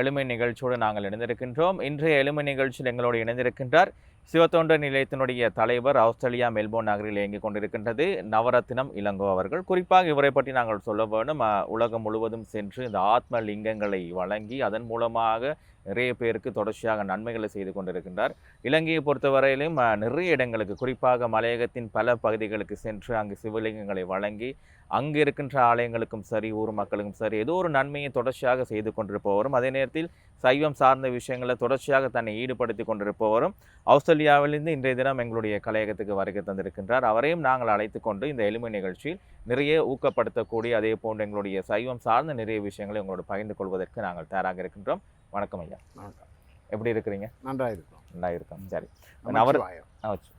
எளிமை நிகழ்ச்சியோடு நாங்கள் இணைந்திருக்கின்றோம். இன்றைய எளிமை நிகழ்ச்சியில் எங்களோடு இணைந்திருக்கின்றார் சிவத்தொண்டர் நிலையத்தினுடைய தலைவர் ஆஸ்திரேலியா மெல்போர்ன் நகரில் இயங்கிக் கொண்டிருக்கின்றது. நவரத்தினம் இளங்கோ அவர்கள். குறிப்பாக இவரை பற்றி நாங்கள் சொல்ல வேண்டும். உலகம் முழுவதும் சென்று இந்த ஆத்ம லிங்கங்களை வழங்கி அதன் மூலமாக நிறைய பேருக்கு தொடர்ச்சியாக நன்மைகளை செய்து கொண்டிருக்கின்றார். இலங்கையை பொறுத்தவரையிலும் நிறைய இடங்களுக்கு குறிப்பாக மலையகத்தின் பல பகுதிகளுக்கு சென்று அங்கு சிவலிங்கங்களை வழங்கி அங்கு இருக்கின்ற ஆலயங்களுக்கும் சரி ஊர் மக்களுக்கும் சரி ஏதோ ஒரு நன்மையை தொடர்ச்சியாக செய்து கொண்டிருப்பவரும் அதே நேரத்தில் சைவம் சார்ந்த விஷயங்களை தொடர்ச்சியாக தன்னை ஈடுபடுத்தி கொண்டிருப்பவரும் ஆஸ்திரேலியாவிலிருந்து இன்றைய தினம் எங்களுடைய கலையகத்துக்கு வருகை தந்திருக்கின்றார் அவரையும் நாங்கள் அழைத்து கொண்டு இந்த எளிமை நிகழ்ச்சியில் நிறைய ஊக்கப்படுத்தக்கூடிய அதே போன்று எங்களுடைய சைவம் சார்ந்த நிறைய விஷயங்களை உங்களோட பகிர்ந்து கொள்வதற்கு நாங்கள் தயாராக இருக்கின்றோம் வணக்கம் ஐயா வணக்கம். எப்படி இருக்கிறீங்க நன்றா இருக்கும் நல்லா இருக்கோம் சரி. ஆச்சு.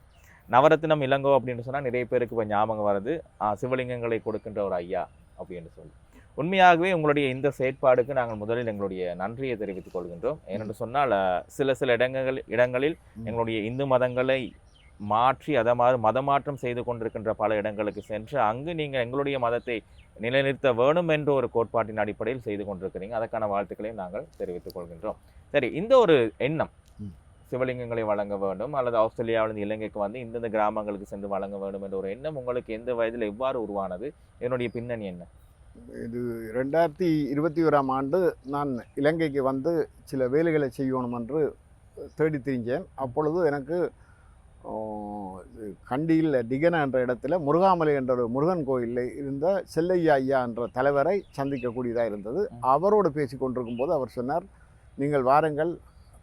நவரத்தினம் இளங்கோ அப்படின்னு சொன்னால் நிறைய பேருக்கு இப்போ ஞாபகம் வருது சிவலிங்கங்களை கொடுக்கின்ற ஒரு ஐயா அப்படின்னு சொல்லி உண்மையாகவே உங்களுடைய இந்த செயற்பாடுக்கு நாங்கள் முதலில் எங்களுடைய நன்றியை தெரிவித்துக் கொள்கின்றோம் ஏனென்று சொன்னால் சில சில இடங்கள் இடங்களில். எங்களுடைய இந்து மதங்களை மாற்றி அதை மாதிரி மதமாற்றம் செய்து கொண்டிருக்கின்ற பல இடங்களுக்கு சென்று அங்கு நீங்கள் எங்களுடைய மதத்தை நிலைநிறுத்த வேணும் என்ற ஒரு கோட்பாட்டின் அடிப்படையில் செய்து கொண்டிருக்கிறீங்க அதற்கான வாழ்த்துக்களையும் நாங்கள் தெரிவித்துக் கொள்கின்றோம் சரி இந்த ஒரு எண்ணம். சிவலிங்கங்களை வழங்க வேண்டும் அல்லது ஆஸ்திரேலியாவிலிருந்து இலங்கைக்கு வந்து இந்தந்த கிராமங்களுக்கு சென்று வழங்க வேண்டும் என்ற ஒரு எண்ணம் உங்களுக்கு எந்த வயதில் எவ்வாறு உருவானது? இதனுடைய பின்னணி என்ன? இது ரெண்டாயிரத்தி இருபத்தி ஓராம் ஆண்டு நான் இலங்கைக்கு வந்து சில வேலைகளை செய்யணும் என்று தேடி திரிஞ்சேன். அப்பொழுது எனக்கு கண்டியில் டிகன என்ற இடத்துல முருகாமலை என்ற ஒரு முருகன் கோயிலில் இருந்த செல்லையா ஐயா என்ற தலைவரை சந்திக்கக்கூடியதாக இருந்தது. அவரோடு பேசி கொண்டிருக்கும் போது அவர் சொன்னார் நீங்கள் வாருங்கள்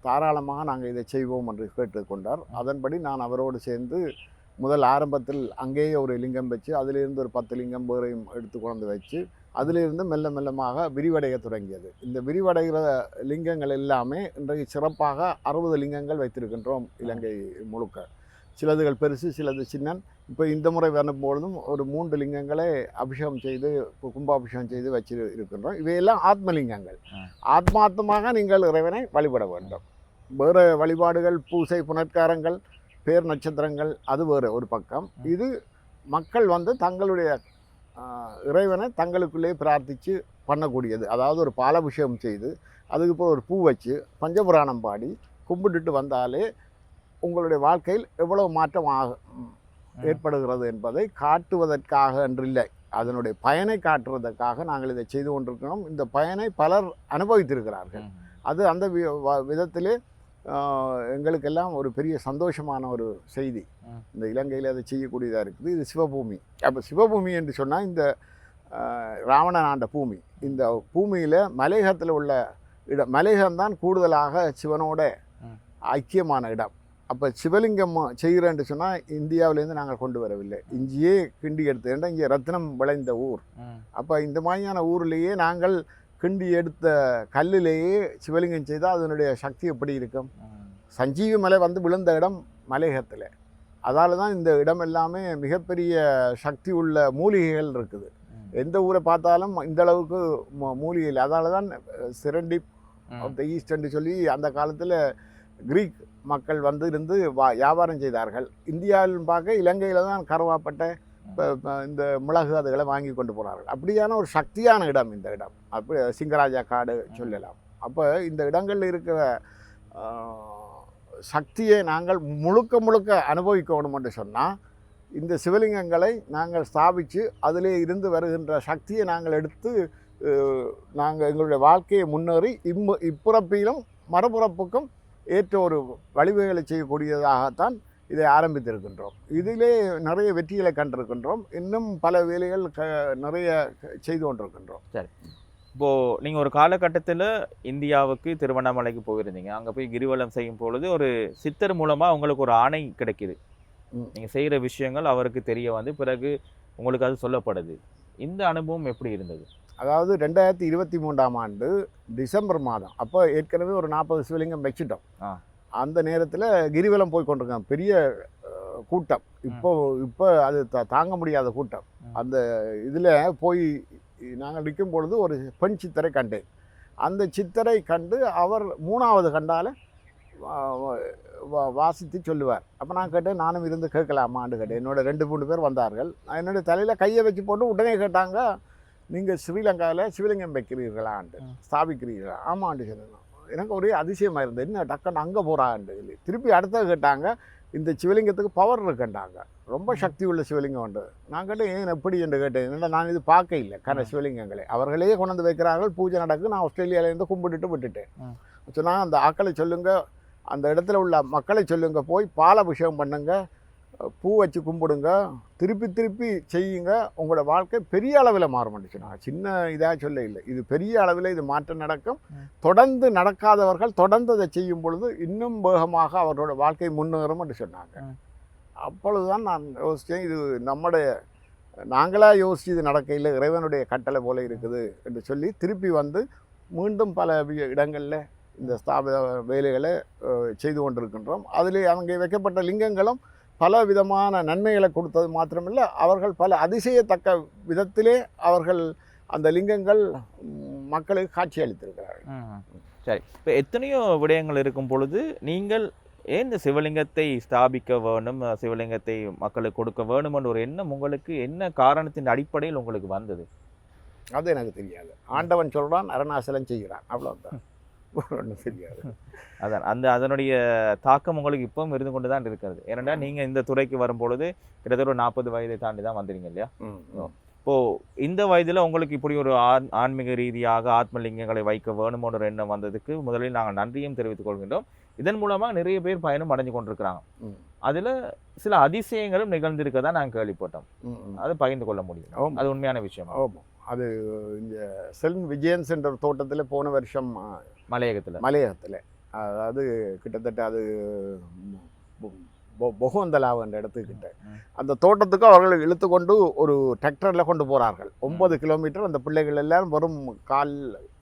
தாராளமாக நாங்கள் இதை செய்வோம் என்று கேட்டுக்கொண்டார். அதன்படி நான் அவரோடு சேர்ந்து முதல் ஆரம்பத்தில் அங்கேயே ஒரு லிங்கம் வச்சு அதிலிருந்து ஒரு பத்து லிங்கம் வேறையும் எடுத்து கொண்டு வச்சு அதிலிருந்து மெல்ல மெல்லமாக விரிவடைய தொடங்கியது. இந்த விரிவடைகிற லிங்கங்கள் எல்லாமே இன்றைக்கு சிறப்பாக அறுபது லிங்கங்கள் வைத்திருக்கின்றோம் இலங்கை முழுக்க. சிலதுகள் பெருசு சிலது சின்னன். இப்போ இந்த முறை வரும்பொழுதும் ஒரு மூன்று லிங்கங்களை அபிஷேகம் செய்து கும்பாபிஷேகம் செய்து வச்சு இருக்கின்றோம். இவையெல்லாம் ஆத்மலிங்கங்கள். ஆத்மார்த்தமாக நீங்கள் இறைவனை வழிபட வேண்டும். வேறு வழிபாடுகள் பூசை புனற்காரங்கள் பேர் நட்சத்திரங்கள் அது வேறு ஒரு பக்கம். இது மக்கள் வந்து தங்களுடைய இறைவனை தங்களுக்குள்ளே பிரார்த்தித்து பண்ணக்கூடியது அதாவது ஒரு பாலாபிஷேகம் செய்து அதுக்கு இப்போ ஒரு பூ வச்சு பஞ்சபுராணம் பாடி கும்பிட்டுட்டு வந்தாலே உங்களுடைய வாழ்க்கையில் எவ்வளவு மாற்றம் ஆக ஏற்படுகிறது என்பதை காட்டுவதற்காக என்றில்லை அதனுடைய பயனை காட்டுவதற்காக நாங்கள் இதை செய்து கொண்டிருக்கிறோம் இந்த பயனை பலர் அனுபவித்திருக்கிறார்கள். அது அந்த வி- வ- விதத்திலே எங்களுக்கெல்லாம் ஒரு பெரிய சந்தோஷமான ஒரு செய்தி. இந்த இலங்கையில் அதை செய்யக்கூடியதாக இருக்குது. இது சிவபூமி. அப்போ சிவபூமி என்று சொன்னால் இந்த ராவணன் ஆண்ட பூமி. இந்த பூமியில் மலையகத்தில் உள்ள இடம். மலையகம்தான் கூடுதலாக சிவனோட. ஐக்கியமான இடம். அப்போ சிவலிங்கம் செய்கிறேன்னு சொன்னால் இந்தியாவிலேருந்து நாங்கள் கொண்டு வரவில்லை. இங்கேயே கிண்டி எடுத்து ஏன்னா இங்கே ரத்தினம் விளைந்த ஊர். அப்போ இந்த மாதிரியான ஊர்லேயே நாங்கள் கிண்டி எடுத்த கல்லிலேயே சிவலிங்கம் செய்தால் அதனுடைய சக்தி எப்படி இருக்கும். சஞ்சீவி மலை வந்து விழுந்த இடம் மலையகத்தில் அதால தான் இந்த இடம் எல்லாமே மிகப்பெரிய சக்தி உள்ள மூலிகைகள் இருக்குது. எந்த ஊரை பார்த்தாலும் இந்த அளவுக்கு மூலிகை இல்லை அதால தான் சிரண்டி. ஆஃப் த ஈஸ்ட்ன்னு சொல்லி அந்த காலத்தில் கிரீக் மக்கள் வந்து இருந்து வா வியாபாரம் செய்தார்கள் இந்தியாவில் பார்க்க இலங்கையில் தான் கருவாப்பட்டை இப்போ இந்த மிளகு அதுகளை வாங்கி கொண்டு போனார்கள். அப்படியான ஒரு சக்தியான இடம் இந்த இடம். அப்படி சிங்கராஜா காடு சொல்லலாம். அப்போ இந்த இடங்களில் இருக்கிற சக்தியை நாங்கள் முழுக்க முழுக்க அனுபவிக்கணும் என்று சொன்னால் இந்த சிவலிங்கங்களை நாங்கள் ஸ்தாபித்து அதிலே இருந்து வருகின்ற சக்தியை நாங்கள் எடுத்து நாங்கள் எங்களுடைய வாழ்க்கையை முன்னேறி இம்மு இப்புறப்பிலும் மறுபுறப்புக்கும் ஏற்ற ஒரு வழிவகைகளை செய்யக்கூடியதாகத்தான் இதை ஆரம்பித்திருக்கின்றோம். இதிலே நிறைய வெற்றிகளை கண்டிருக்கின்றோம். இன்னும் பல வேலைகள் க நிறைய செய்து கொண்டிருக்கின்றோம். இப்போ நீங்க ஒரு காலகட்டத்துல இந்தியாவுக்கு திருவண்ணாமலைக்கு போயிருந்தீங்க. அங்க போய் கிரிவலம் செய்யும் பொழுது ஒரு சித்தர் மூலமா உங்களுக்கு ஒரு ஆணை கிடைக்குது. ம். நீங்க செய்யற விஷயங்கள் அவருக்கு தெரிய வந்து பிறகு உங்களுக்கு அது சொல்லப்படுது. இந்த அனுபவம் எப்படி இருந்தது? அதாவது ரெண்டாயிரத்தி இருபத்தி மூன்றாம் ஆண்டு டிசம்பர் மாதம். அப்போ ஏற்கனவே ஒரு நாற்பது சிவலிங்கம் வச்சுட்டோம். ஆ. அந்த நேரத்தில் கிரிவலம் போய் கொண்டிருக்கோம் பெரிய கூட்டம். இப்போ இப்போ அது தா- தாங்க முடியாத கூட்டம். அந்த இதில் போய் நாங்கள் நிற்கும் பொழுது ஒரு பெண் சித்தரை கண்டேன். அந்த சித்தரை கண்டு அவர் மூணாவது கண்டால வாசித்து சொல்லுவார். அப்போ நான் கேட்டேன் நானும் இருந்து கேட்கலாமான்னு கேட்டேன். என்னோட ரெண்டு மூணு பேர் வந்தார்கள். என்னோட தலையில் கையை வச்சு போட்டு உடனே கேட்டாங்க நீங்கள் ஸ்ரீலங்காவில் சிவலிங்கம் வைக்கிறீர்களான்ட்டு. ஸ்தாபிக்கிறீர்களா? ஆமாண்டு சொன்னேன் எனக்கு ஒரே அதிசயமாக இருந்தது. என்ன டக்குன்னு அங்கே போகிறான்னு சொல்லி. திருப்பி அடுத்தது கேட்டாங்க இந்த சிவலிங்கத்துக்கு பவர் இருக்குன்றாங்க. ரொம்ப சக்தி உள்ள சிவலிங்கம் உண்டு. நான் கேட்டேன் ஏன் எப்படி? என்று கேட்டேன். நான் இது பார்க்க இல்லை. கர. சிவலிங்கங்களை. அவர்களே கொண்டு வந்து வைக்கிறார்கள். பூஜை நடக்கு நான் ஆஸ்திரேலியாவிலேருந்து கும்பிட்டுட்டு விட்டுட்டேன். சொன்னால் அந்த ஆக்களை சொல்லுங்க. அந்த இடத்துல உள்ள மக்களை சொல்லுங்க. போய் பால் அபிஷேகம் பண்ணுங்க. பூ வச்சு கும்பிடுங்க திருப்பி திருப்பி செய்யுங்க உங்களோட வாழ்க்கை பெரிய அளவில் மாறும்னு சொன்னாங்க. சின்ன இதாக சொல்ல இல்லை. இது பெரிய அளவில் இது மாற்றம் நடக்கும். தொடர்ந்து நடக்காதவர்கள் தொடர்ந்து அதை செய்யும் பொழுது இன்னும் வேகமாக அவர்களோட வாழ்க்கை முன்னேறும் என்று சொன்னாங்க. அப்பொழுதுதான் நான் யோசித்தேன் இது நம்முடைய நாங்களாக யோசித்து இது நடக்கையில் இறைவனுடைய கட்டளை போல இருக்குது என்று சொல்லி திருப்பி வந்து மீண்டும் பல இடங்களில் இந்த ஸ்தாபித வேலைகளை செய்து கொண்டிருக்கின்றோம். அதில் அங்கே வைக்கப்பட்ட லிங்கங்களும் பல விதமான நன்மைகளை கொடுத்தது மாத்திரமில்லை. அவர்கள் பல அதிசயத்தக்க விதத்திலே அவர்கள் அந்த லிங்கங்கள் மக்களுக்கு காட்சி அளித்திருக்கிறார்கள். சரி. இப்போ எத்தனையோ விடயங்கள் இருக்கும் பொழுது நீங்கள் ஏன் இந்த சிவலிங்கத்தை ஸ்தாபிக்க வேணும் சிவலிங்கத்தை மக்களுக்கு கொடுக்க வேணும்ன்ற ஒரு எண்ணம் உங்களுக்கு என்ன காரணத்தின் அடிப்படையில் உங்களுக்கு வந்தது? அது எனக்கு தெரியாது. ஆண்டவன் சொல்கிறான் அருணாசலம் செய்கிறான். அவ்வளோதான் ஒன்றும் தெரியாது. அதான். அந்த அதனுடைய தாக்கம் உங்களுக்கு இப்பவும் இருந்து கொண்டு தான் இருக்கிறது. ஏனென்றா நீங்க இந்த துறைக்கு வரும் பொழுது கிட்டத்தட்ட ஒரு நாற்பது வயதை தாண்டி தான் வந்துறீங்க இல்லையா? ம், ம். இப்போ இந்த வயதுல உங்களுக்கு இப்படி ஒரு ஆன் ஆன்மீக ரீதியாக ஆத்மலிங்கங்களை வைக்க வேணுமோன்ற எண்ணம் வந்ததுக்கு முதலில் நாங்கள் நன்றியும் தெரிவித்துக் கொள்கின்றோம். இதன் மூலமா நிறைய பேர் பயனும் அடைஞ்சு கொண்டிருக்கிறாங்க. அதுல சில அதிசயங்களும் நிகழ்ந்திருக்கதா நாங்கள் கேள்விப்பட்டோம். அதை பகிர்ந்து கொள்ள முடியும். அது உண்மையான விஷயம். அது இந்த செல்ன் விஜயன்ஸ் என்ற ஒரு தோட்டத்தில் போன வருஷம் மலையகத்துல. மலையகத்தில். அதாவது கிட்டத்தட்ட அது பொகுவந்தலாவு என்ற இடத்துக்கிட்ட. அந்த தோட்டத்துக்கு அவர்கள் இழுத்து கொண்டு ஒரு டிராக்டரில் கொண்டு போகிறார்கள் ஒன்பது கிலோமீட்டர் அந்த பிள்ளைகள் எல்லாரும் வரும் கால்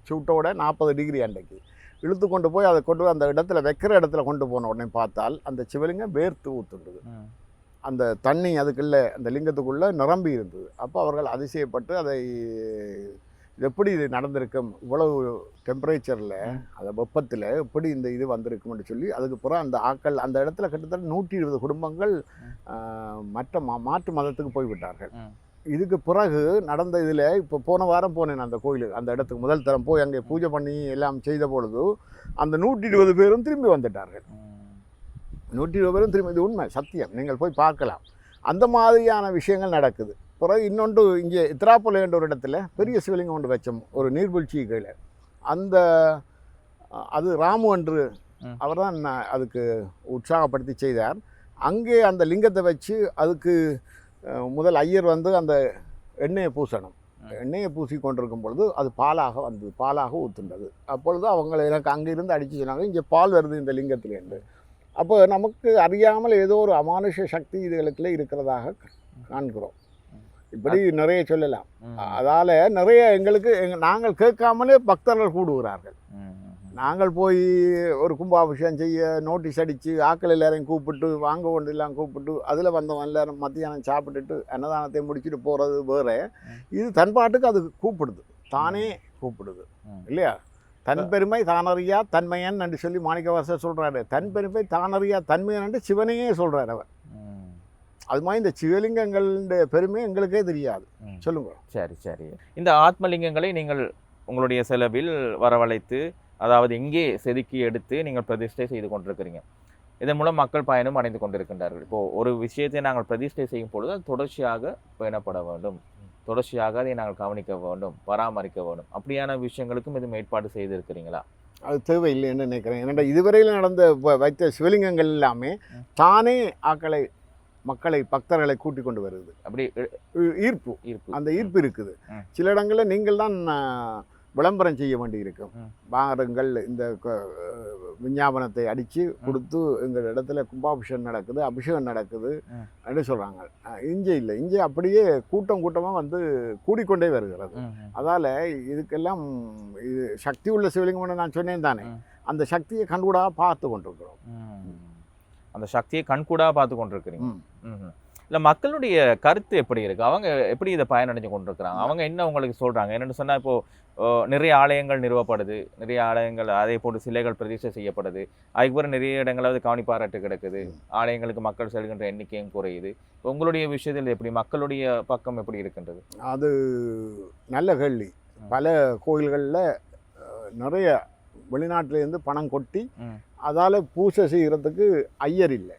சூட்டோட நாற்பது டிகிரி அன்றைக்கு இழுத்து கொண்டு போய் அதை கொண்டு அந்த இடத்துல வைக்கிற இடத்துல கொண்டு போன உடனே பார்த்தால் அந்த சிவலிங்கம் வேர்த்து ஊத்துண்டுது ம். அந்த தண்ணி அதுக்குள்ளே அந்த லிங்கத்துக்குள்ளே நிரம்பி இருந்தது. அப்போ அவர்கள் அதிசயப்பட்டு அதை இது எப்படி இது நடந்திருக்கும் இவ்வளவு டெம்பரேச்சரில். அந்த வெப்பத்தில் எப்படி இந்த இது வந்திருக்கும்னு சொல்லி அதுக்கு பிறகு அந்த ஆக்கள் அந்த இடத்துல கிட்டத்தட்ட நூற்றி இருபது குடும்பங்கள் மற்ற மா மாற்று மதத்துக்கு போய்விட்டார்கள். இதுக்கு பிறகு நடந்த இதில் இப்போ போன வாரம் போனேன் அந்த கோயிலுக்கு அந்த இடத்துக்கு முதல் தரம் போய் அங்கே பூஜை பண்ணி எல்லாம் செய்த பொழுது அந்த நூற்றி இருபது பேரும் திரும்பி வந்துட்டார்கள். நூற்றி இருபது பேரும் திரும்பி இது உண்மை சத்தியம் நீங்கள் போய் பார்க்கலாம் அந்த மாதிரியான விஷயங்கள் நடக்குது பிறகு இன்னொன்று இங்கே இத்ராப்புல என்ற ஒரு இடத்துல பெரிய சிவலிங்கம் ஒன்று வச்சோம் ஒரு நீர்வீழ்ச்சி கீழே. அந்த அது ராமு என்று. அவர் தான் அதுக்கு உற்சாகப்படுத்தி செய்தார். அங்கே அந்த லிங்கத்தை வச்சு அதுக்கு முதல் ஐயர் வந்து அந்த எண்ணெயை பூசணும். எண்ணெயை பூசி கொண்டிருக்கும் பொழுது அது பாலாக வந்தது பாலாக ஊத்துண்டது அப்பொழுது அவங்க எனக்கு அங்கிருந்து அடித்து சொன்னாங்க இங்கே பால் வருது இந்த லிங்கத்திலேருந்து அப்போ நமக்கு அறியாமல் ஏதோ ஒரு அமானுஷ சக்தி இதுகளுக்குள்ள இருக்கிறதாக காண்கிறோம். இப்படி நிறைய சொல்லலாம். அதால் நிறைய எங்களுக்கு எங்க நாங்கள் கேட்காமலே பக்தர்கள் கூடுகிறார்கள். நாங்கள் போய் ஒரு கும்பாபிஷேகம் செய்ய நோட்டீஸ் அடித்து ஆக்கள் எல்லாரையும் கூப்பிட்டு வாங்க கொண்டு எல்லாம் கூப்பிட்டு அதில் வந்தவன் எல்லாரும் மத்தியானம் சாப்பிட்டுட்டு அன்னதானத்தை முடிச்சுட்டு போகிறது வேறு. இது தன் பாட்டுக்கு அது கூப்பிடுது தானே கூப்பிடுது. இல்லையா தன் பெருமை தானறியா தன்மையன் என்று சொல்லி மாணிக்கவாசர் சொல்கிறாரு தன் பெருமை தானறியா தன்மையன் என்று சிவனையே சொல்கிறார் அவர். அது மாதிரி இந்த சிவலிங்கங்களுடைய பெருமை எங்களுக்கே தெரியாது. சொல்லுங்க. சரி சரி. இந்த ஆத்மலிங்கங்களை நீங்கள் உங்களுடைய செலவில் வரவழைத்து அதாவது இங்கே செதுக்கி எடுத்து நீங்கள் பிரதிஷ்டை செய்து கொண்டிருக்கிறீங்க. இதன் மூலம் மக்கள் பயனும் அடைந்து கொண்டிருக்கின்றார்கள். இப்போ ஒரு விஷயத்தை நாங்கள் பிரதிஷ்டை செய்யும் பொழுது அது தொடர்ச்சியாக பேணப்பட வேண்டும். தொடர்ச்சியாக அதை நாங்கள் கவனிக்க வேண்டும் பராமரிக்க வேண்டும். அப்படியான விஷயங்களுக்கும் இது ஏற்பாடு செய்திருக்கிறீங்களா? அது தேவையில்லைன்னு நினைக்கிறேன். ஏன்னா இதுவரையில் நடந்த வைத்த சிவலிங்கங்கள் எல்லாமே. தானே ஆக்களை மக்களை பக்தர்களை கூட்டி கொண்டு வருது அப்படி ஈர்ப்பு ஈர்ப்பு அந்த ஈர்ப்பு இருக்குது. சில இடங்களில் நீங்கள் தான் விளம்பரம் செய்ய வேண்டி இருக்கும். வாருங்கள் இந்த விஞ்ஞாபனத்தை அடித்து கொடுத்து எங்கள் இடத்துல கும்பாபிஷேகம் நடக்குது அபிஷேகம் நடக்குது. அப்படின்னு சொல்கிறாங்க இங்கே இல்லை இங்கே அப்படியே கூட்டம் கூட்டமாக வந்து கூடிக்கொண்டே வருகிறது. அதால் இதுக்கெல்லாம் இது சக்தி உள்ள சிவலிங்கம்னு நான் சொன்னேன் தானே. அந்த சக்தியை கண்கூடாக பார்த்து கொண்டிருக்கிறோம். அந்த சக்தியை கண்கூடா பார்த்து கொண்டிருக்கிறீங்க. இல்ல மக்களுடைய கருத்து எப்படி இருக்கு? அவங்க எப்படி இதை பயனடைஞ்சு கொண்டிருக்கிறாங்க? அவங்க என்ன உங்களுக்கு சொல்றாங்க? என்னன்னு சொன்னா இப்போ ஓ, நிறைய ஆலயங்கள் நிறுவப்படுது. நிறைய ஆலயங்கள் அதே போட்டு சிலைகள் பிரதிஷ்டை செய்யப்படுது. அதுக்கு பிறகு நிறைய இடங்களாவது கவனிப்பாராட்டு கிடக்குது. ஆலயங்களுக்கு மக்கள் செல்கின்ற எண்ணிக்கையும் குறையுது. உங்களுடைய விஷயத்தில் எப்படி மக்களுடைய பக்கம் எப்படி இருக்கின்றது? அது நல்ல கேள்வி. பல கோயில்களில் நிறைய வெளிநாட்டிலேருந்து பணம் கொட்டி. அதால் பூசை செய்கிறதுக்கு ஐயர் இல்லை.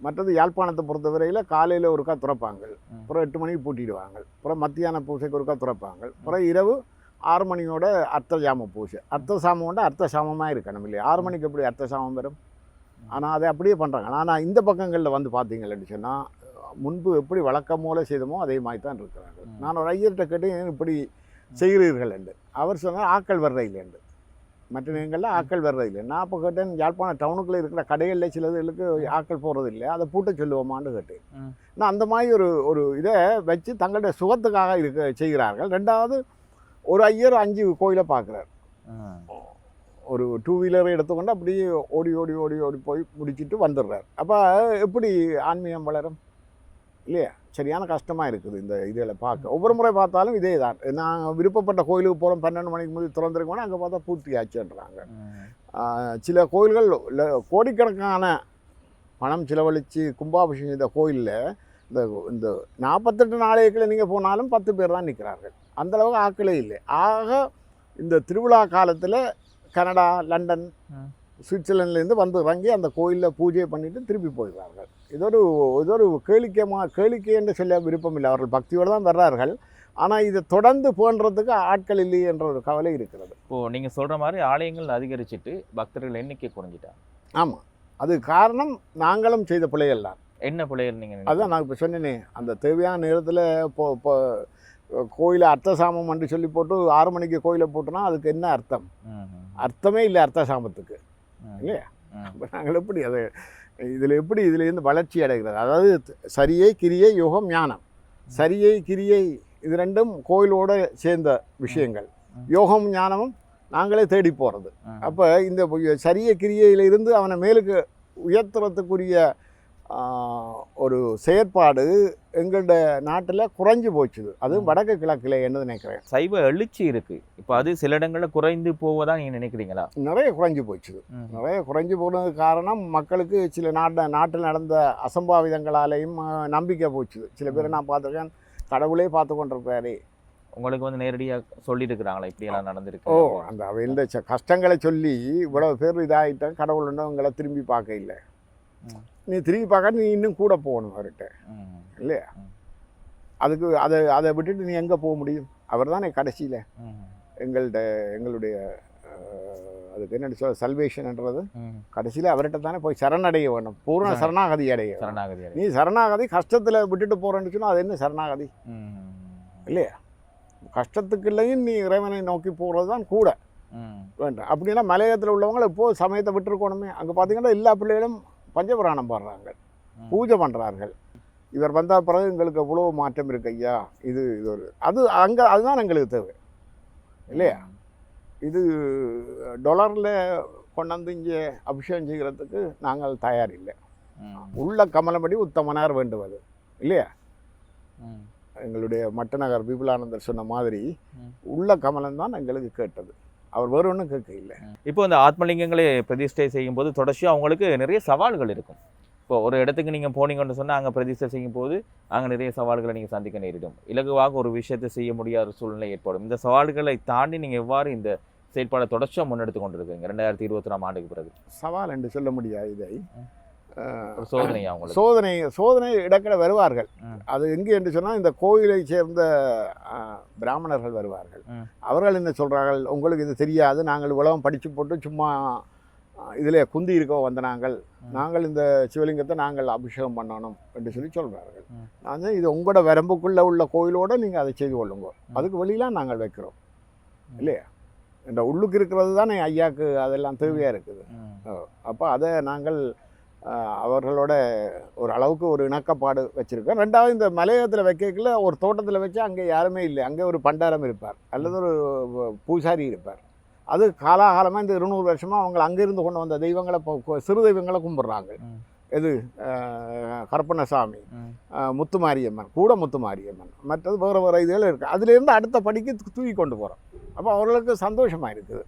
மற்றது யாழ்ப்பாணத்தை பொறுத்தவரையில் காலையில் ஒருக்கா துறப்பாங்க. அப்புறம் எட்டு மணிக்கு பூட்டிடுவாங்க. அப்புறம் மத்தியான பூசைக்கு ஒருக்கா துறப்பாங்க. அப்புறம் இரவு ஆறு மணியோட அர்த்த சாம பூசை. அர்த்த சாமம் அர்த்த சாமமாக இருக்கணும் இல்லையா? ஆறு மணிக்கு எப்படி அர்த்த சாமம் வரும்? ஆனால் அதை அப்படியே பண்ணுறாங்க ஆனால் இந்த பக்கங்களில் வந்து பார்த்தீங்கன்னு சொன்னால் முன்பு எப்படி வழக்கம் போல செய்தோமோ அதே மாதிரி தான் இருக்கிறாங்க. நான் ஒரு ஐயர்கிட்ட கேட்டு ஏன் இப்படி செய்கிறீர்கள்? என்று. அவர் சொன்னார் ஆக்கள் வர்ற இல்லைன்னு மற்ற நேரங்களில் ஆக்கள் வர்றது இல்லை நான் அப்போ கேட்டேன் யாழ்ப்பாணம் டவுனுக்குள்ளே இருக்கிற கடைகளில் சிலதுகளுக்கு ஆக்கள் போகிறது இல்லை அதை பூட்ட சொல்லுவோமான்னு கேட்டேன். நான் அந்த மாதிரி ஒரு ஒரு இதை வச்சு தங்களுடைய சுகத்துக்காக இருக்க செய்கிறார்கள். ரெண்டாவது ஒரு ஐயர் அஞ்சு கோயிலை பார்க்குறார். ஒரு டூ வீலரை எடுத்துக்கொண்டு அப்படியே ஓடி ஓடி ஓடி ஓடி போய் முடிச்சிட்டு வந்துடுறார். அப்போ எப்படி ஆன்மீகம் வளரும்? இல்லையா? சரியான கஷ்டமாக இருக்குது இந்த இதில் பார்க்க ஒவ்வொரு முறை பார்த்தாலும் இதே தான் நான் விருப்பப்பட்ட கோயிலுக்கு போகிறோம் பன்னெண்டு மணிக்கு முதல் திறந்துருக்கோன்னா அங்கே பார்த்தா பூர்த்தி ஆச்சுன்றாங்க சில கோயில்கள் ல- கோடிக்கணக்கான பணம் செலவழித்து கும்பாபிஷேகம் செய்த கோயிலில் இந்த இந்த நாற்பத்தெட்டு நாளைக்குள்ள நீங்கள் போனாலும் பத்து பேர் தான் நிற்கிறார்கள் அந்தளவுக்கு ஆக்களே இல்லை. ஆக இந்த திருவிழா காலத்தில் கனடா லண்டன். சுவிட்சர்லாண்ட்லேருந்து வந்து இறங்கி அந்த கோயிலில் பூஜை பண்ணிட்டு திருப்பி போயிடுறார்கள். இது ஒரு இது ஒரு கேளிக்கைமா கேளிக்கை என்று சொல்ல விருப்பம் இல்லை அவர்கள் பக்தியோடு தான் வர்றார்கள். ஆனால் இதை தொடர்ந்து போன்றதுக்கு ஆட்கள் இல்லை என்ற ஒரு கவலை இருக்கிறது. இப்போ நீங்க சொல்ற மாதிரி ஆலயங்கள் அதிகரிச்சிட்டு பக்தர்கள் எண்ணிக்கை குறைஞ்சிட்டாங்க ஆமாம் அது காரணம் நாங்களும் செய்த பிள்ளைகள் தான் என்ன பிள்ளைகள் நீங்க அதுதான் நான் இப்போ சொன்னேனே. அந்த தேவையான நேரத்தில் இப்போ இப்போ கோயிலை அர்த்தசாமம் என்று சொல்லி போட்டு ஆறு மணிக்கு கோயிலை போட்டோன்னா அதுக்கு என்ன அர்த்தம்? அர்த்தமே இல்லை அர்த்தசாமத்துக்கு. ம். இல்லையா? நாங்கள் எப்படி அதை இதில் எப்படி இதுலேருந்து வளர்ச்சி அடைகிறது அதாவது சரியை கிரியை யோகம் ஞானம் சரியை கிரியை இது ரெண்டும் கோயிலோட சேர்ந்த விஷயங்கள். யோகம் ஞானமும் நாங்களே தேடி போகிறது. அப்போ இந்த சரிய கிரியையில இருந்து அவனை மேலுக்கு உயர்த்துறதுக்குரிய ஒரு செயற்பாடு எங்களோட நாட்டில் குறைஞ்சு போச்சுது. அதுவும். வடக்கு கிழக்கில் என்ன நினைக்கிறேன்? சைவ எழுச்சி இருக்கு. இப்போ அது சில இடங்கள்ல குறைந்து போவதா நீங்க நினைக்கிறீங்களா? நிறைய குறைஞ்சு போச்சுது. நிறைய குறைஞ்சு போனதுக்கு காரணம் மக்களுக்கு சில நாட்ட நாட்டில் நடந்த அசம்பாவிதங்களாலேயும் நம்பிக்கை போச்சுது. சில பேரை நான் பார்த்துருக்கேன் கடவுளே பார்த்து கொண்டிருக்கிறாரே உங்களுக்கு வந்து நேரடியா சொல்லி இருக்கிறாங்களா இப்படி எல்லாம் நடந்திருக்கு ஓ அந்த அவன் கஷ்டங்களை சொல்லி இவ்வளவு பேர் இதாகிட்டேன் கடவுள் உங்களை திரும்பி பார்க்க இல்லை. நீ திரும்பி பார்க்க நீ இன்னும் கூட போகணும் அவர்கிட்ட. இல்லையா. அதுக்கு அதை அதை விட்டுட்டு நீ எங்கே போக முடியும் அவர் தானே கடைசியில் ம். எங்கள்ட எங்களுடைய அதுக்கு என்ன சொல்ல சல்வேஷன்ன்றது. கடைசியில் அவர்கிட்ட தானே போய் சரணடைய வேணும் பூர்ண சரண- சரணாகதி அடைய. சரணாகதி. நீ சரணாகதி கஷ்டத்தில் விட்டுட்டு போகிறேன்னு சொன்னால் அது என்ன சரணாகதி. இல்லையா கஷ்டத்துக்குள்ளேயும் நீ இறைவனை நோக்கி போகிறது தான் கூட. வேண்டும் அப்படின்னா மலையகத்தில் உள்ளவங்க இப்போ சமயத்தை விட்டுருக்கணுமே அங்கே பார்த்தீங்கன்னா எல்லா பிள்ளைகளும் பஞ்சபுராணம் பாடுறாங்க. பூஜை பண்ணுறார்கள் இவர் வந்த பிறகு எங்களுக்கு எவ்வளோ மாற்றம் இருக்கு ஐயா. இது இது ஒரு அது அங்கே அதுதான் எங்களுக்கு தேவை. இல்லையா? இது டொலரில் கொண்டாந்து இங்கே அபிஷேகம் செய்கிறதுக்கு நாங்கள் தயார் இல்லை. உள்ள கமலமடி உத்தமனார் வேண்டுவது. இல்லையா. எங்களுடைய மட்டநகர் விபுலானந்தர் சொன்ன மாதிரி. உள்ள கமலம் தான் எங்களுக்கு கேட்டது. அவர் வேறு ஒன்றும் கேட்க இல்லை இப்போ இந்த ஆத்மலிங்கங்களை பிரதிஷ்டை செய்யும்போது தொடர்ச்சியாக அவங்களுக்கு நிறைய சவால்கள் இருக்கும். இப்போ ஒரு இடத்துக்கு நீங்கள் போனீங்கன்னு சொன்னால் அங்கே பிரதிஷ்டை செய்யும் போது அங்கே நிறைய சவால்களை நீங்கள் சந்திக்க நேரிடும். இலகுவாக ஒரு விஷயத்தை செய்ய முடியாத சூழ்நிலை ஏற்படும். இந்த சவால்களை தாண்டி நீங்கள் எவ்வாறு இந்த செயற்பாடை தொடர்ச்சியாக முன்னெடுத்து கொண்டிருக்கீங்க? ரெண்டாயிரத்தி இருபத்தி ஆண்டுக்கு பிறகு. சவால் என்று சொல்ல முடியாது இதை. சோதனையா உங்களுக்கு? சோதனை சோதனை இடக்கட வருவார்கள். அது எங்கே என்று சொன்னால் இந்த கோயிலை சேர்ந்த பிராமணர்கள் வருவார்கள். அவர்கள் என்ன சொல்கிறார்கள் உங்களுக்கு இது தெரியாது. நாங்கள் உலகம் படித்து போட்டு சும்மா இதில் குந்தி இருக்க வந்த நாங்கள். நாங்கள் இந்த சிவலிங்கத்தை நாங்கள் அபிஷேகம் பண்ணணும் என்று சொல்லி சொல்கிறார்கள். நான் இது உங்களோட வரம்புக்குள்ளே உள்ள கோயிலோடு நீங்கள் அதை செய்து கொள்ளுங்க. அதுக்கு வெளியெலாம் நாங்கள் வைக்கிறோம். இல்லையா? இந்த உள்ளுக்கு இருக்கிறது தானே ஐயாக்கு அதெல்லாம் தேவையாக இருக்குது. அப்போ அதை நாங்கள் அவர்களோட ஒரு அளவுக்கு ஒரு இணக்கப்பாடு வச்சுருக்கோம். ரெண்டாவது இந்த மலையகத்தில் வைக்கல ஒரு தோட்டத்தில் வச்சு அங்கே யாருமே இல்லை. அங்கே ஒரு பண்டாரம் இருப்பார். அல்லது ஒரு பூசாரி இருப்பார். அது காலாகாலமாக இந்த இருநூறு வருஷமாக அவங்க அங்கேருந்து கொண்டு வந்த தெய்வங்களை சிறு தெய்வங்களை கும்பிட்றாங்க. அஹ், கருப்பண்ணசாமி முத்துமாரியம்மன் கூட முத்துமாரியம்மன் மற்றது வேறு வேறு இதுகள் இருக்குது அதுலேருந்து அடுத்த படிக்கு தூக்கி கொண்டு போகிறோம் அப்போ அவர்களுக்கு சந்தோஷமாக இருக்குது.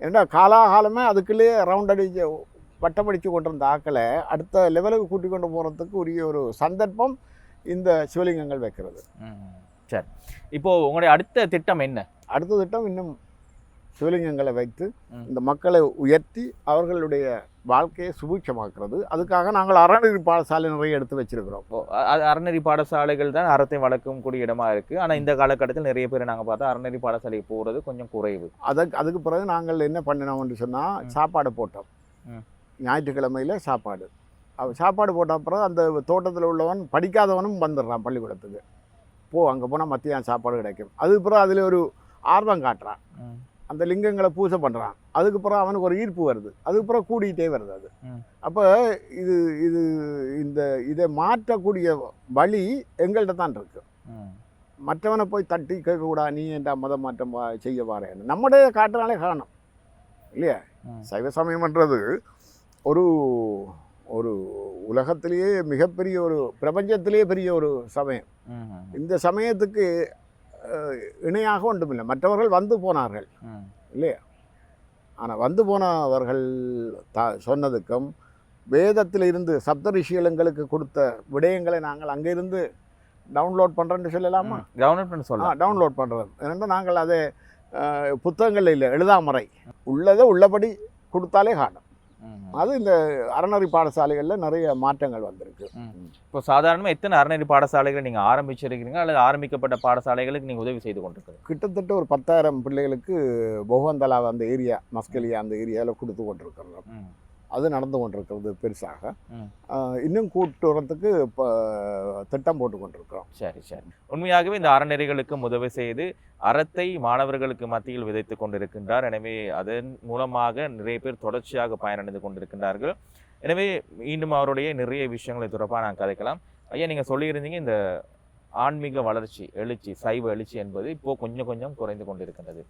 ஏன்னா காலாகாலமே அதுக்குள்ளேயே ரவுண்ட் அடிச்சு வட்டமடித்து கொண்டிருந்த ஆக்களை அடுத்த லெவலுக்கு கூட்டி கொண்டு போகிறதுக்கு உரிய ஒரு சந்தர்ப்பம் இந்த சிவலிங்கங்கள் வைக்கிறது. சரி. இப்போ உங்களுடைய அடுத்த திட்டம் என்ன? அடுத்த திட்டம் இன்னும் சிவலிங்கங்களை வைத்து. இந்த மக்களை உயர்த்தி அவர்களுடைய வாழ்க்கையை சுபீட்சமாக்குறது அதுக்காக நாங்கள் அறநெறி பாடசாலை நிறைய எடுத்து வச்சிருக்கிறோம் அறநெறி பாடசாலைகள் தான் அறத்தை வளர்க்கும் கூடிய இடமா இருக்கு ஆனா இந்த காலகட்டத்தில் நிறைய பேர் நாங்க பார்த்தா அறநெறி பாடசாலைக்கு போறது கொஞ்சம் குறைவு அதுக்கு அதுக்கு பிறகு நாங்கள் என்ன பண்ணினோம்னு சொன்னால் ம். சாப்பாடு போட்டோம். ஞாயிற்றுக்கிழமையில் சாப்பாடு சாப்பாடு போட்ட அப்புறம் அந்த தோட்டத்தில் உள்ளவன் படிக்காதவனும் வந்துடுறான் பள்ளிக்கூடத்துக்கு போ அங்கே போனால் மத்தியானம் சாப்பாடு கிடைக்கும் அதுக்கு பிறகு அதில் ஒரு ஆர்வம் காட்டுறான். அந்த லிங்கங்களை பூஜை பண்ணுறான் அதுக்கு பிறகு அவனுக்கு ஒரு ஈர்ப்பு வருது அதுக்கு பிறகு கூடிக்கிட்டே வருது அது. அப்போ இது இது இந்த இதை மாற்றக்கூடிய வழி எங்கள்கிட்ட தான் இருக்கு ம். மற்றவனை போய் தட்டி கேட்கக்கூடாது நீ ஏன்டா மத மாற்றம் வா- செய்ய வாரேன்னு நம்முடைய காட்டுனாலே காணும் இல்லையா. சைவ சமயம்ன்றது ஒரு ஒரு உலகத்திலேயே மிகப்பெரிய ஒரு பிரபஞ்சத்திலேயே பெரிய ஒரு சமயம். இந்த சமயத்துக்கு இணையாக ஒன்றுமில்லை. மற்றவர்கள் வந்து போனார்கள். இல்லையா? ஆனால் வந்து போனவர்கள் த சொன்னதுக்கும் வேதத்தில் இருந்து சப்த ரிஷிகளுங்களுக்கு கொடுத்த விடயங்களை நாங்கள் அங்கிருந்து டவுன்லோட் பண்ணுறேன்னு சொல்லலாமா? கவர்மெண்ட் பண்ண சொல்லலாம் டவுன்லோட் பண்ணுறது ஏன்னா நாங்கள் அதை புத்தகங்கள் இல்லை எழுதாமறை. உள்ளதை உள்ளபடி கொடுத்தாலே காணும். அது இந்த அறநெறி பாடசாலைகளில் நிறைய மாற்றங்கள் வந்திருக்கு. இப்போ சாதாரணமா எத்தனை அறநெறி பாடசாலைகளை நீங்க ஆரம்பிச்சிருக்கிறீங்க? அல்லது ஆரம்பிக்கப்பட்ட பாடசாலைகளுக்கு நீங்க உதவி செய்து கொண்டிருக்கிறீங்க? கிட்டத்தட்ட ஒரு பத்தாயிரம் பிள்ளைகளுக்கு பொகவந்தலா அந்த ஏரியா மஸ்கலியா அந்த ஏரியாவில் கொடுத்து கொண்டிருக்கிறோம். அது நடந்து கொண்டிருக்கிறது பெருசாக. இன்னும் கூட்டு வரத்துக்கு இப்போ திட்டம் போட்டு கொண்டிருக்கிறோம். சரி சரி. உண்மையாகவே இந்த அறநெறிகளுக்கு உதவி செய்து அறத்தை மாணவர்களுக்கு மத்தியில் விதைத்துக் கொண்டிருக்கின்றார். எனவே அதன் மூலமாக நிறைய பேர் தொடர்ச்சியாக பயனடைந்து கொண்டிருக்கின்றார்கள். எனவே மீண்டும் அவருடைய நிறைய விஷயங்களை தொடர்பாக நான் கதைக்கலாம். ஐயா நீங்க சொல்லியிருந்தீங்க இந்த ஆன்மீக வளர்ச்சி எழுச்சி சைவ எழுச்சி என்பது இப்போ கொஞ்சம் கொஞ்சம் குறைந்து கொண்டிருக்கின்றது.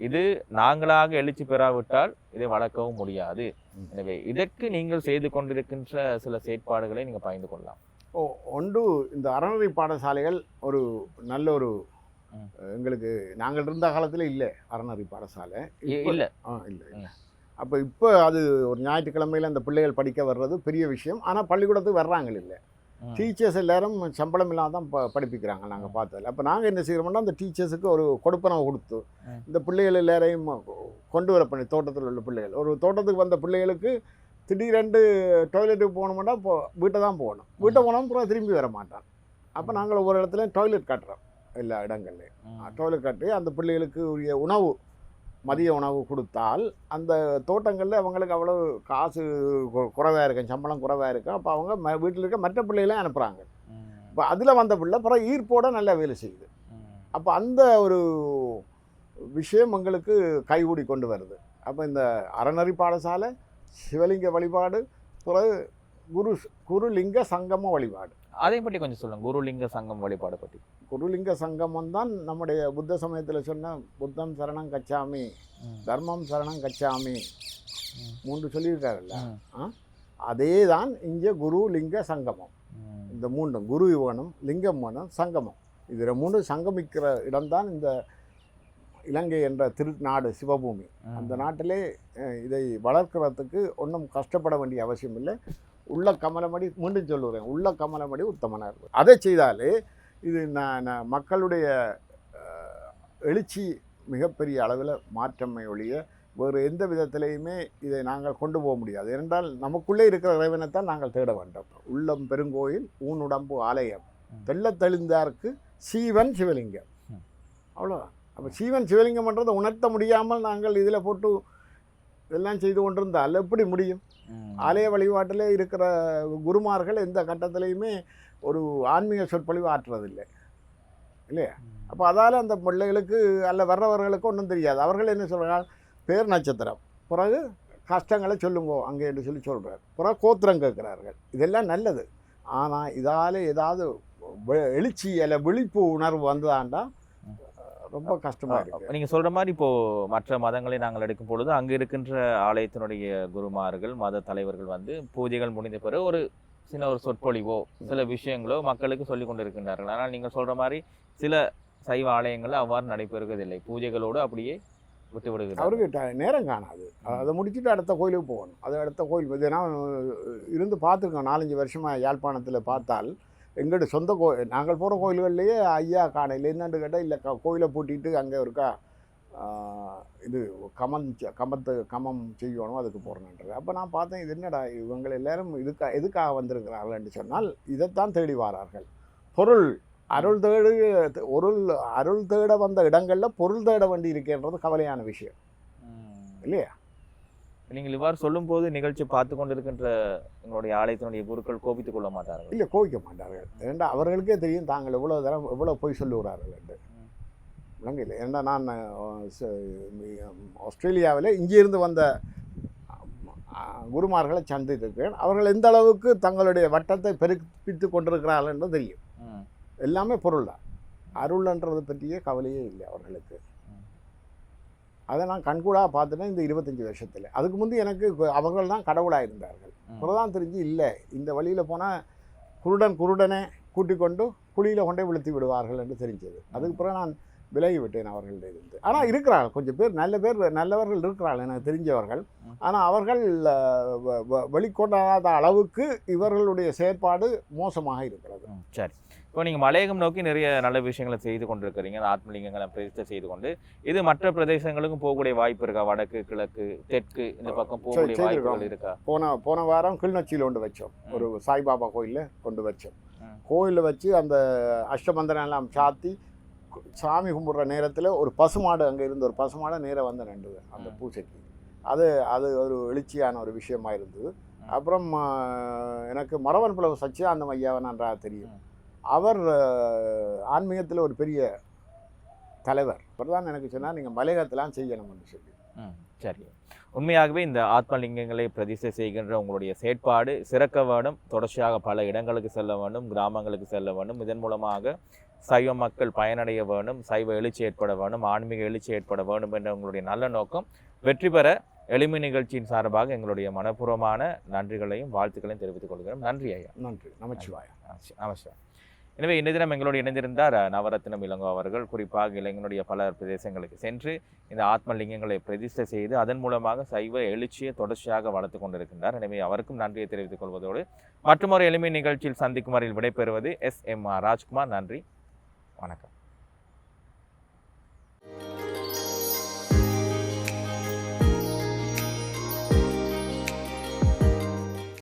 இது நாங்களாக எழுச்சி பெறாவிட்டால் இதை வளர்க்கவும் முடியாது. எனவே இதற்கு நீங்கள் செய்து கொண்டிருக்கின்ற சில செயற்பாடுகளை நீங்க பகிர்ந்து கொள்ளலாம் ஓ ஒன்று இந்த அறநெறி பாடசாலைகள் ஒரு நல்ல ஒரு. எங்களுக்கு நாங்கள் இருந்த காலத்தில் இல்லை அறநெறி பாடசாலை இல்ல ஆ இல்லை ம். அப்போ இப்போ அது ஒரு ஞாயிற்றுக்கிழமையில் அந்த பிள்ளைகள் படிக்க வர்றது பெரிய விஷயம் ஆனால் பள்ளிக்கூடத்துக்கு வர்றாங்க இல்லை. டீச்சர்ஸ் எல்லாரும் சம்பளம் இல்லாம தான் ப படிப்பிக்கிறாங்க நாங்கள் பார்த்ததில் அப்போ நாங்கள் என்ன செய்கிறோம்னா அந்த டீச்சர்ஸுக்கு ஒரு கொடுப்பனவை கொடுத்து. இந்த பிள்ளைகள் எல்லாரையும் கொண்டு வர பண்ணி தோட்டத்தில் உள்ள பிள்ளைகள். ஒரு தோட்டத்துக்கு வந்த பிள்ளைகளுக்கு திடீரென்று டாய்லெட்டுக்கு போகணுமெண்டா இப்போ வீட்டை தான் போகணும். வீட்டை போனோம் அப்புறம் திரும்பி வர மாட்டான். அப்போ நாங்கள் ஒவ்வொரு இடத்துலையும் டாய்லெட் கட்டுறோம் எல்லா இடங்கள்லையும். டாய்லெட் கட்டி அந்த பிள்ளைகளுக்கு உரிய உணவு மதிய உணவு கொடுத்தால் அந்த தோட்டங்களில் அவங்களுக்கு அவ்வளவு காசு குறைவாக இருக்கும் சம்பளம் குறைவாக இருக்கும். அப்போ அவங்க ம வீட்டில் இருக்க மற்ற பிள்ளைகளையும் அனுப்புகிறாங்க. இப்போ அதில் வந்த பிள்ளை அப்புறம் ஈர்ப்போட நல்லா வேலை செய்யுது. அப்போ அந்த ஒரு விஷயம் எங்களுக்கு கைகூடி கொண்டு வருது. அப்போ இந்த அறநெறி பாடசாலை சிவலிங்க வழிபாடு பிறகு குரு குருலிங்க சங்கம வழிபாடு. அதை பற்றி கொஞ்சம் சொல்லுங்க. குருலிங்க சங்கம் வழிபாடு பற்றி. குருலிங்க சங்கமம் தான் நம்முடைய புத்த சமயத்தில் சொன்ன புத்தம் சரணம் கச்சாமி தர்மம் சரணம் கச்சாமி. மூன்று சொல்லியிருக்காருல்ல. அதே தான் இங்கே குரு லிங்க சங்கமம். இந்த மூன்றும் குரு வேணும் லிங்கம் வேணும் சங்கமம். இதில் மூணு சங்கமிக்கிற இடம்தான் இந்த இலங்கை என்ற திருநாடு சிவபூமி. அந்த நாட்டிலே இதை வளர்க்கறதுக்கு ஒன்றும் கஷ்டப்பட வேண்டிய அவசியம் இல்லை உள்ள கமலமடி மீண்டும் சொல்லுறேன். உள்ள கமலமடி உத்தமனார் அதை செய்தாலே இது நான் மக்களுடைய எழுச்சி மிகப்பெரிய அளவில் மாற்றமை ஒழிய வேறு எந்த விதத்திலையுமே இதை நாங்கள் கொண்டு போக முடியாது. ஏனென்றால் நமக்குள்ளே இருக்கிற இறைவனைத்தான் நாங்கள் தேட வேண்டும். உள்ளம் பெருங்கோயில் ஊனுடம்பு ஆலயம். தெள்ளத் தெளிந்தார்க்கு சீவன் சிவலிங்கம். ம். அவ்வளோதான் அப்போ சீவன் சிவலிங்கம்ன்றதை உணர்த்த முடியாமல் நாங்கள் இதில் போட்டு இதெல்லாம் செய்து கொண்டிருந்தால் எப்படி முடியும். ஆலய வழிபாட்டில் இருக்கிற குருமார்கள் எந்த கட்டத்திலையுமே ஒரு ஆன்மீக சொற்பொழிவு ஆற்றுறதில்லை. இல்லையா. அப்போ அதால் அந்த பிள்ளைகளுக்கு அல்ல வர்றவர்களுக்கு ஒன்றும் தெரியாது. அவர்கள் என்ன சொல்கிறாங்க பேர் நட்சத்திரம். பிறகு கஷ்டங்களை சொல்லுங்கோ அங்கே என்று சொல்லி சொல்கிறார் பிறகு கோத்திரம் கேட்குறார்கள். இதெல்லாம் நல்லது. ஆனால் இதால் ஏதாவது எழுச்சி அல்ல விழிப்பு உணர்வு வந்ததாண்டா. ரொம்ப கஷ்டமாக இருக்குது நீங்க சொல்ற மாதிரி இப்போ மற்ற மதங்களை நாங்கள் எடுக்கும் பொழுது அங்க இருக்கின்ற ஆலயத்தினுடைய குருமார்கள் மத தலைவர்கள் வந்து பூஜைகள் முடிந்த பிறகு ஒரு சின்ன ஒரு சொற்பொழிவோ சில விஷயங்களோ மக்களுக்கு சொல்லி கொண்டிருக்கின்றார்கள். ஆனால் நீங்க சொல்ற மாதிரி சில சைவ ஆலயங்கள் அவ்வாறு நடைபெறுவதில்லை. பூஜைகளோடு அப்படியே விட்டு விடுகிறார்கள். அவருக்கு நேரம் காணாது. அதை முடிச்சுட்டு அடுத்த கோயிலுக்கு போகணும். அது அடுத்த கோயில் நான் இருந்து பார்த்துருக்கோம். நாலஞ்சு வருஷமாக யாழ்ப்பாணத்தில் பார்த்தால் எங்களோட சொந்த கோ நாங்கள் போகிற கோயில்கள்லேயே ஐயா காணையில் என்னன்னு கேட்டால் இல்லை க- கோயிலை பூட்டிட்டு அங்கே இருக்கா இது கமம் கமத்து கமம் செய்யணும் அதுக்கு போகிறேன்றது அப்போ நான் பார்த்தேன் இது என்னடா இவங்க எல்லாரும் இதுக்கா எதுக்காக வந்திருக்கிறார்கள் என்று சொன்னால் இதைத்தான் தேடி வாரார்கள். பொருள் அருள் தேடு பொருள் அருள் தேட வந்த இடங்களில் பொருள் தேட வேண்டி இருக்கின்றது கவலையான விஷயம். இல்லையா? நீங்கள் இவ்வாறு சொல்லும்போது நிகழ்ச்சி பார்த்து கொண்டிருக்கின்ற எங்களுடைய ஆலயத்தினுடைய குருக்கள் கோபித்துக் கொள்ள மாட்டார்கள். இல்லை கோவிக்க மாட்டார்கள். ஏண்டா அவர்களுக்கே தெரியும் தாங்கள் எவ்வளோ தரம் எவ்வளோ பொய் சொல்லுகிறார்கள் என்று. விளங்கல ஏன்னா நான் ஆஸ்திரேலியாவில் இங்கிருந்து வந்த குருமார்களை சந்தித்திருக்கிறேன். அவர்கள் எந்த அளவுக்கு தங்களுடைய வட்டத்தை பெருப்பித்து கொண்டிருக்கிறார்கள் என்று தெரியும். எல்லாமே பொருள் தான் அருள்ன்றதை பற்றியே கவலையே இல்லை அவர்களுக்கு. அதை நான் கண்கூடாக பார்த்துட்டேன் இந்த இருபத்தஞ்சி வருஷத்தில். அதுக்கு முந்தி எனக்கு அவர்கள் தான் கடவுளாக இருந்தார்கள். அப்புறம் தெரிஞ்சு இல்லை இந்த வழியில் போனால் குருடன் குருடனை கூட்டிக் கொண்டு குழியில் கொண்டே விழுத்தி விடுவார்கள் என்று தெரிஞ்சது. அதுக்கு பிறகு நான் விலகி விட்டேன் அவர்களிடம் இருந்து. ஆனால் இருக்கிறார்கள் கொஞ்சம் பேர் நல்ல பேர் நல்லவர்கள் இருக்கிறார்கள் எனக்கு தெரிஞ்சவர்கள். ஆனால் அவர்கள் வெளிக்கொண்டாத அளவுக்கு இவர்களுடைய செயற்பாடு மோசமாக இருக்கிறது. சரி. இப்போ நீங்கள் மலையகம் நோக்கி நிறைய நல்ல விஷயங்களை செய்து கொண்டிருக்கிறீங்க அந்த ஆத்மலிங்கங்களை பிரதிஷ்டை செய்து கொண்டு இது மற்ற பிரதேசங்களுக்கும் போகக்கூடிய வாய்ப்பு இருக்கா வடக்கு கிழக்கு தெற்கு இந்த பக்கம் போகக்கூடிய. வாய்ப்புகள் இருக்கா போன போன வாரம் கிளிநொச்சியில் கொண்டு வச்சோம் ஒரு சாய்பாபா கோயிலில் கொண்டு வச்சோம். கோயிலில் வச்சு அந்த அஷ்டமந்திரம் எல்லாம் சாத்தி சாமி கும்பிட்ற நேரத்தில் ஒரு பசுமாடு அங்கே இருந்த ஒரு பசுமாடை நேராக வந்து நின்றுது அந்த ம். பூஜைக்கு அது அது ஒரு எழுச்சியான ஒரு விஷயமா இருந்தது. அப்புறம் எனக்கு மரவன் புலவு சச்சியானந்தம் ஐயாவை நன்றாக தெரியும். அவர் ஆன்மீகத்தில் ஒரு பெரிய தலைவர். அவர் தான் எனக்கு சொன்னால் நீங்கள் மலையகத்தெலாம் செய்யணும்னு சொல்லி. சரி. உண்மையாகவே இந்த ஆத்மலிங்கங்களை பிரதிஷ்டை செய்கின்ற உங்களுடைய செயற்பாடு சிறக்க வேண்டும். தொடர்ச்சியாக பல இடங்களுக்கு செல்ல வேண்டும் கிராமங்களுக்கு செல்ல வேண்டும். இதன் மூலமாக சைவ மக்கள் பயனடைய வேண்டும் சைவ எழுச்சி ஏற்பட வேண்டும் ஆன்மீக எழுச்சி ஏற்பட வேண்டும் என்ற உங்களுடைய நல்ல நோக்கம். வெற்றி பெற எளிமை நிகழ்ச்சியின் சார்பாக எங்களுடைய மனப்பூர்வமான நன்றிகளையும் வாழ்த்துக்களையும் தெரிவித்துக் கொள்கிறோம். நன்றி ஐயா. நன்றி. நமச்சிவாயம். அவசியம் அவசியம் எனவே இன்றைய தினம் எங்களோடு இணைந்திருந்தார் நவரத்னம் இளங்கோ அவர்கள். குறிப்பாக இளைஞனுடைய பல பிரதேசங்களுக்கு சென்று இந்த ஆத்மலிங்கங்களை பிரதிஷ்டை செய்து அதன் மூலமாக சைவ எழுச்சியை தொடர்ச்சியாக வளர்த்து கொண்டிருக்கின்றார். எனவே அவருக்கும் நன்றியை தெரிவித்துக் கொள்வதோடு மற்றொரு எளிமை நிகழ்ச்சியில் சந்திக்கும் வரையில் விடைபெறுவது எஸ் எம் ராஜ்குமார். நன்றி. வணக்கம்.